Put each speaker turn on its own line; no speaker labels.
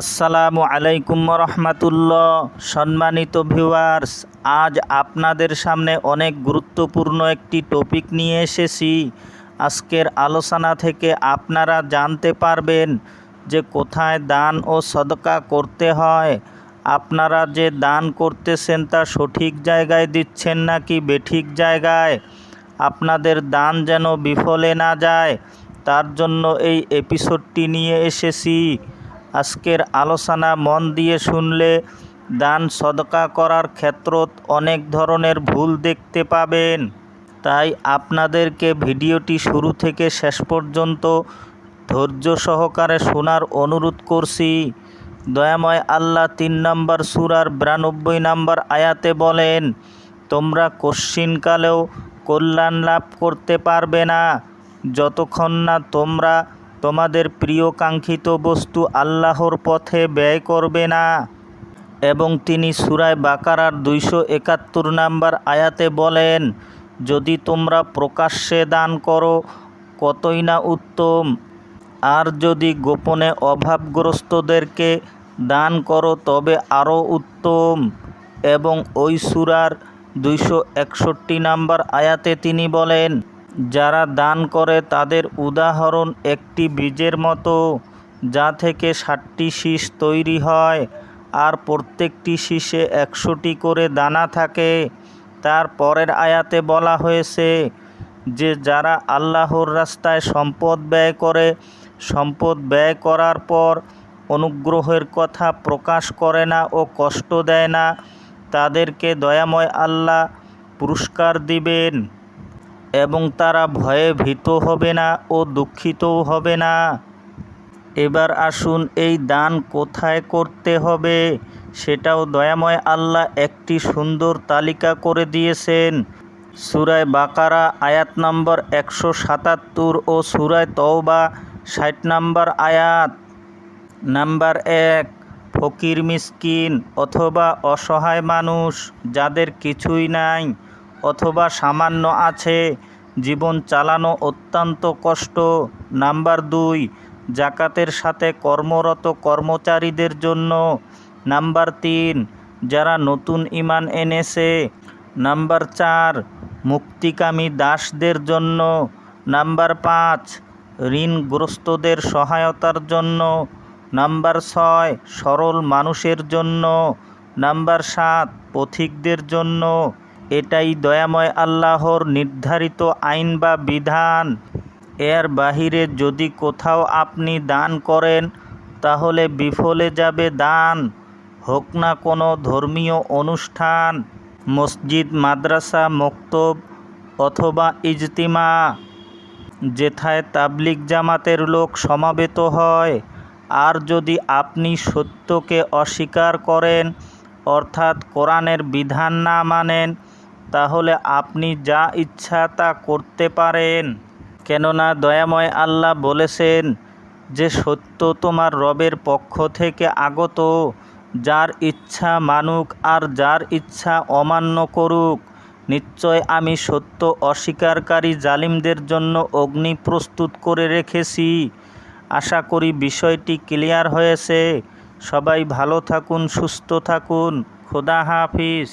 আসসালামু আলাইকুম রহমাতুল্লাহ। সম্মানিত ভিউয়ার্স, আজ আপনাদের সামনে অনেক গুরুত্বপূর্ণ একটি টপিক নিয়ে এসেছি। আজকের আলোচনা থেকে আপনারা জানতে পারবেন যে কোথায় দান ও সদকা করতে হয়। আপনারা যে দান করতেছেন তা সঠিক জায়গায় দিচ্ছেন নাকি বেঠিক জায়গায়? আপনাদের দান যেন বিফলে না যায়, তার জন্য এই এপিসোডটি নিয়ে এসেছি। আজকের আলোচনা মন দিয়ে শুনলে দান সদকা করার ক্ষেত্রত অনেক ধরনের ভুল দেখতে পাবেন। তাই আপনাদেরকে ভিডিওটি শুরু থেকে শেষ পর্যন্ত ধৈর্য সহকারে শোনার অনুরোধ করছি। দয়াময় আল্লাহ তিন নম্বর সুরার বিরানব্বই নম্বর আয়াতে বলেন, তোমরা কশ্চিনকালেও কল্যাণ লাভ করতে পারবে না। যতক্ষণ না তোমরা তোমাদের প্রিয় কাঙ্ক্ষিত বস্তু আল্লাহর পথে ব্যয় করবে না। এবং তিনি সুরায় বাকারার দুইশো একাত্তর নাম্বার আয়াতে বলেন, যদি তোমরা প্রকাশ্যে দান করো, কতই না উত্তম। আর যদি গোপনে অভাবগ্রস্তদেরকে দান করো, তবে আরও উত্তম। এবং ওই সুরার দুইশো একষট্টি নাম্বার আয়াতে তিনি বলেন যারা দান করে তাদের উদাহরণ একটি বীজের মতো, যা থেকে ষাটটি শীষ তৈরি হয় আর প্রত্যেকটি শীষে একশোটি করে দানা থাকে। তার পরের আয়াতে বলা হয়েছে যে, যারা আল্লাহর রাস্তায় সম্পদ ব্যয় করে, সম্পদ ব্যয় করার পর অনুগ্রহের কথা প্রকাশ করে না ও কষ্ট দেয় না, তাদেরকে দয়াময় আল্লাহ পুরস্কার দিবেন। এবং তারা ভয়ে ভীত হবে না ও দুঃখিতও হবে না। এবার আসুন এই দান কোথায় করতে হবে, সেটাও দয়াময় আল্লাহ একটি সুন্দর তালিকা করে দিয়েছেন। সুরায় বাকারা, আয়াত নম্বর একশো সাতাত্তর ও সুরায় তওবা, ষাট নম্বর আয়াত। নাম্বার এক, ফকির মিসকিন অথবা অসহায় মানুষ যাদের কিছুই নাই অথবা সামান্য আছে। জীবন চালানো অত্যন্ত কষ্ট। নাম্বার দুই, জাকাতের সাথে কর্মরত কর্মচারীদের জন্য। নাম্বার তিন, যারা নতুন ইমান এনেছে। নাম্বার চার, মুক্তিকামী দাসদের জন্য। নাম্বার পাঁচ, ঋণগ্রস্তদের সহায়তার জন্য। নাম্বার ছয়, সরল মানুষের জন্য। নাম্বার সাত, পথিকদের জন্য। এটাই দয়াময় আল্লাহর নির্ধারিত আইন বা বিধান। এর বাহিরে যদি কোথাও আপনি দান করেন, তাহলে বিফলে যাবে দান। হোক না কোনো ধর্মীয় অনুষ্ঠান, মসজিদ, মাদ্রাসা, মক্তব অথবা ইজতিমা, যেথায় তাবলিক জামাতের লোক সমাবেত হয়। আর যদি আপনি সত্যকে অস্বীকার করেন, অর্থাৎ কোরআনের বিধান না মানেন তাহলে আপনি যা ইচ্ছা তা করতে পারেন। কেননা দয়াময় আল্লাহ বলেছেন যে, সত্য তোমার রবের পক্ষ থেকে আগত। যার ইচ্ছা মানুক আর যার ইচ্ছা অমান্য করুক, নিশ্চয় আমি সত্য অস্বীকারী জালিমদের জন্য অগ্নি প্রস্তুত করে রেখেছি। আশা করি বিষয়টি ক্লিয়ার হয়েছে। সবাই ভালো থাকুন, সুস্থ থাকুন। খোদা হাফিজ।